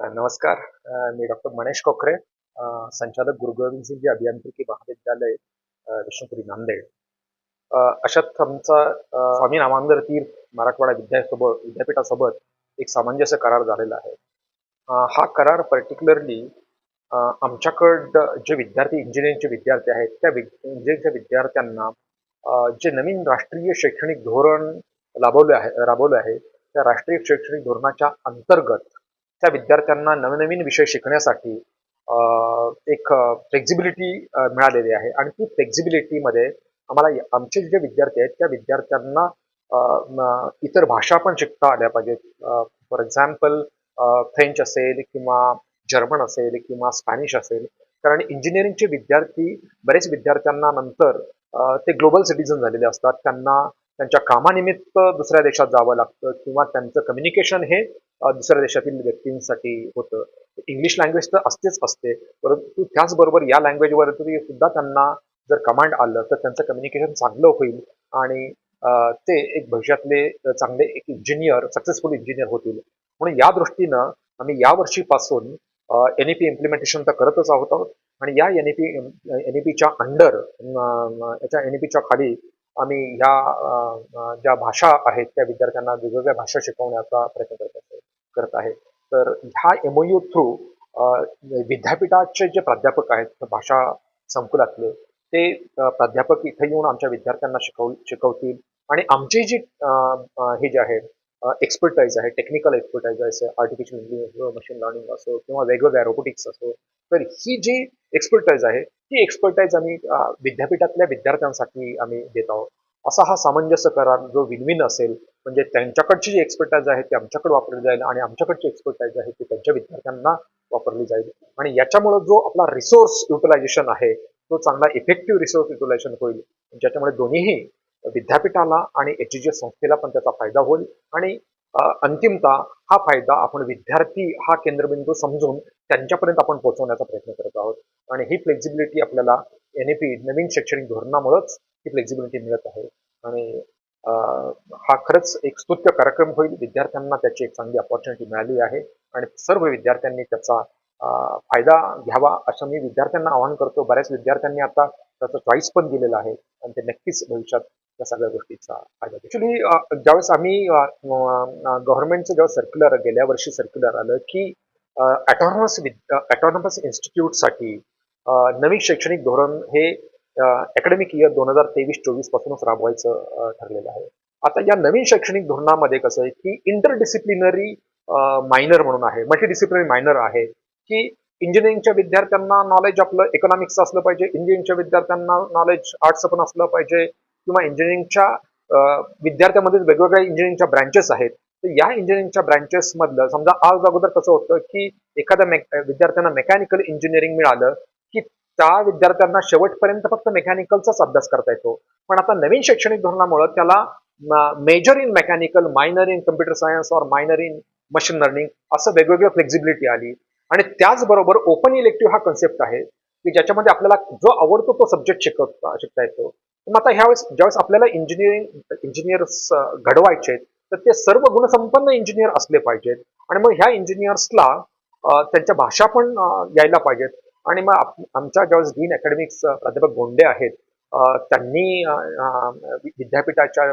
नमस्कार. मी डॉक्टर मनेश कोखरे संचालक गुरु गोविंद सिंगजी अभियांत्रिकी महाविद्यालय विष्णुपुरी नांदेड. अशात आमचा स्वामी नामांतर तीर्थ मराठवाडा विद्यासोबत विद्यापीठासोबत एक सामंजस्य करार झालेला आहे. हा करार पर्टिक्युलरली आमच्याकडं जे विद्यार्थी इंजिनिअरिंगचे विद्यार्थी आहेत त्या वि इंजिनिअरिंगच्या विद्यार्थ्यांना जे नवीन राष्ट्रीय शैक्षणिक धोरण राबवले आहे राबवले आहे त्या राष्ट्रीय शैक्षणिक धोरणाच्या अंतर्गत त्या विद्यार्थ्यांना नवनवीन विषय शिकण्यासाठी एक फ्लेक्झिबिलिटी मिळालेली आहे. आणि ती फ्लेक्झिबिलिटीमध्ये आम्हाला आमचे जे विद्यार्थी आहेत त्या विद्यार्थ्यांना इतर भाषा पण शिकता आल्या पाहिजेत. फॉर एक्झाम्पल फ्रेंच असेल किंवा जर्मन असेल किंवा स्पॅनिश असेल. कारण इंजिनिअरिंगचे विद्यार्थी बरेच विद्यार्थ्यांना नंतर ते ग्लोबल सिटीजन झालेले असतात. त्यांना त्यांच्या कामानिमित्त दुसऱ्या देशात जावं लागतं किंवा त्यांचं कम्युनिकेशन हे दुसऱ्या देशातील व्यक्तींसाठी होतं. इंग्लिश लँग्वेज तर असतेच असते परंतु त्याचबरोबर या लँग्वेजवरती सुद्धा त्यांना जर कमांड आलं तर त्यांचं कम्युनिकेशन चांगलं होईल आणि ते एक भविष्यातले चांगले एक इंजिनियर सक्सेसफुल इंजिनियर होतील. म्हणून या दृष्टीनं आम्ही या वर्षीपासून एन ई पी इम्प्लिमेंटेशन तर करतच आहोत. आहोत आणि या N E P N E पीच्या अंडर याच्या एन ई पीच्या खाली आम्ही ह्या ज्या भाषा आहेत त्या विद्यार्थ्यांना वेगवेगळ्या भाषा शिकवण्याचा प्रयत्न करत आहे करत आहे. तर ह्या एमओयू थ्रू विद्यापीठाचे जे प्राध्यापक आहेत भाषा संकुलातले ते प्राध्यापक इथे येऊन आमच्या विद्यार्थ्यांना शिकव शिकवतील. आणि आमची जी हे जे आहे एक्सपर्टाईज आहे टेक्निकल एक्सपर्टाईज आहे आर्टिफिशियल इंटेलिजन्स मशीन लर्निंग असो किंवा वेगवेगळ्या रोबोटिक्स असो तर ही जी एक्सपर्टाईज आहे. ती एक्सपर्टाईज आम्ही विद्यापीठातल्या विद्यार्थ्यांसाठी आम्ही देत आहोत. असा हा सामंजस्य करार जो विन विन असेल म्हणजे त्यांच्याकडची जी एक्सपर्टाईज आहे ती आमच्याकडे वापरली जाईल आणि आमच्याकडची एक्सपर्टाईज आहे ती त्यांच्या विद्यार्थ्यांना वापरली जाईल. आणि याच्यामुळे जो आपला रिसोर्स युटिलायझेशन आहे तो चांगला इफेक्टिव्ह रिसोर्स युटिलायझेशन होईल. ज्याच्यामुळे दोन्हीही विद्यापीठाला आणि एच जी संस्थेला पण त्याचा फायदा होईल आणि अंतिमता हा फायदा आपण विद्यार्थी हा केंद्रबिंदू समजून त्यांच्यापर्यंत आपण पोहोचवण्याचा प्रयत्न करत आहोत. आणि ही फ्लेक्झिबिलिटी आपल्याला एन ए पी नवीन शैक्षणिक धोरणामुळेच ही फ्लेक्झिबिलिटी मिळत आहे. आणि हा खरंच एक स्तुत्य कार्यक्रम होईल. विद्यार्थ्यांना त्याची एक चांगली अपॉर्च्युनिटी मिळाली आहे. आणि सर्व विद्यार्थ्यांनी त्याचा फायदा घ्यावा असं मी विद्यार्थ्यांना आवाहन करतो. बऱ्याच विद्यार्थ्यांनी आता त्याचा चॉईस पण दिलेला आहे. आणि ते नक्कीच भविष्यात या सगळ्या गोष्टीचा फायदा ऍक्च्युली ज्यावेळेस आम्ही गव्हर्नमेंटचं जेव्हा सर्क्युलर गेल्या वर्षी सर्क्युलर आलं की ॲटॉनॉमस विद्या ॲटॉनॉमस इन्स्टिट्यूटसाठी नवीन शैक्षणिक धोरण हे अकॅडमिक इयर दोन हजार तेवीस चोवीस पासूनच राबवायचं ठरलेलं आहे. आता या नवीन शैक्षणिक धोरणामध्ये कसं आहे की इंटरडिसिप्लिनरी मायनर म्हणून आहे मल्टीडिसिप्लिनरी मायनर आहे की इंजिनिअरिंगच्या विद्यार्थ्यांना नॉलेज आपलं इकॉनॉमिक्सचं असलं पाहिजे इंजिनिअरिंगच्या विद्यार्थ्यांना नॉलेज आर्ट्सचं पण असलं पाहिजे किंवा इंजिनिअरिंगच्या विद्यार्थ्यांमध्ये वेगवेगळ्या इंजिनिअरिंगच्या ब्रँचेस आहेत. तर या इंजिनिअरिंगच्या ब्रँचेसमधलं समजा आज अगोदर कसं होतं की एखाद्या मेक विद्यार्थ्यांना मेकॅनिकल इंजिनिअरिंग मिळालं की त्या विद्यार्थ्यांना शेवटपर्यंत फक्त मेकॅनिकलचाच अभ्यास करता येतो. पण आता नवीन शैक्षणिक धोरणामुळे त्याला major in mechanical minor in computer science और मायनर इन मशीन लर्निंग असं वेगवेगळं फ्लेक्झिबिलिटी आली. आणि त्याचबरोबर ओपन इलेक्टिव्ह हा कन्सेप्ट आहे. की ज्याच्यामध्ये आपल्याला जो आवडतो तो सब्जेक्ट शिकवता शिकता येतो. मग आता ह्यावेळेस ज्यावेळेस आपल्याला इंजिनिअरिंग इंजिनियर्स घडवायचे आहेत, तर ते सर्व गुणसंपन्न इंजिनियर असले पाहिजेत. आणि मग ह्या इंजिनियर्सला त्यांच्या भाषा पण यायला पाहिजेत. आणि मग आप- आमच्या ज्यावेळेस डीन अकॅडमिक्स प्राध्यापक गोंडे आहेत त्यांनी विद्यापीठाच्या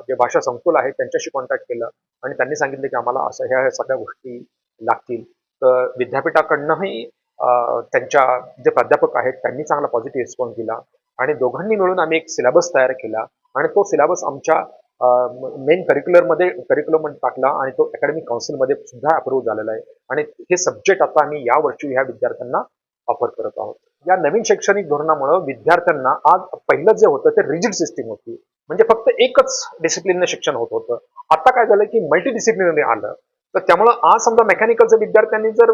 जे भाषा संकुल आहे त्यांच्याशी कॉन्टॅक्ट केलं. आणि त्यांनी सांगितलं की आम्हाला असं ह्या सगळ्या गोष्टी लागतील. तर विद्यापीठाकडनंही त्यांच्या जे प्राध्यापक आहेत त्यांनी चांगला पॉझिटिव्ह रिस्पॉन्स दिला. आणि दोघांनी मिळून आम्ही एक सिलेबस तयार केला. आणि तो सिलेबस आमच्या मेन करिक्युलरमध्ये करिक्युलम टाकला आणि तो अकॅडमिक काउन्सिलमध्ये सुद्धा अप्रूव्ह झालेला आहे. आणि हे सब्जेक्ट आता आम्ही या वर्षी ह्या विद्यार्थ्यांना ऑफर करत आहोत. या नवीन शैक्षणिक धोरणामुळे विद्यार्थ्यांना आज पहिलं जे होतं ते रिजिड सिस्टीम होती. म्हणजे फक्त एकच डिसिप्लिनने शिक्षण होत होतं. आता काय झालं की मल्टी डिसिप्लिनरी आलं. तर त्यामुळं आज समजा मेकॅनिकलच्या विद्यार्थ्यांनी जर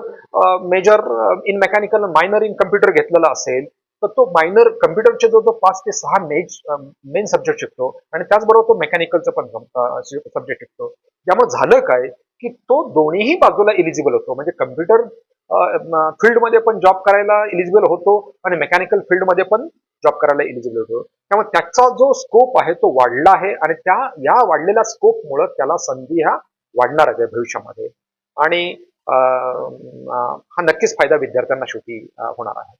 major in mechanical minor in computer घेतलेला असेल तर तो मायनर कम्प्युटरचे जो जो पाच ते सहा मेज मेन सब्जेक्ट शिकतो आणि त्याचबरोबर तो मेकॅनिकलचं पण सब्जेक्ट शिकतो. त्यामुळे झालं काय की तो दोन्हीही बाजूला इलिजिबल होतो. म्हणजे कम्प्युटर फील्डमध्ये पण जॉब करायला इलिजिबल होतो आणि मेकॅनिकल फील्डमध्ये पण जॉब करायला इलिजिबल होतो. त्यामुळे त्याचा जो स्कोप आहे तो वाढला आहे आणि त्या या वाढलेल्या स्कोपमुळे त्याला संधी ह्या वाढणार आहे भविष्यामध्ये. आणि हा नक्कीच फायदा विद्यार्थ्यांना शेवटी होणार आहे.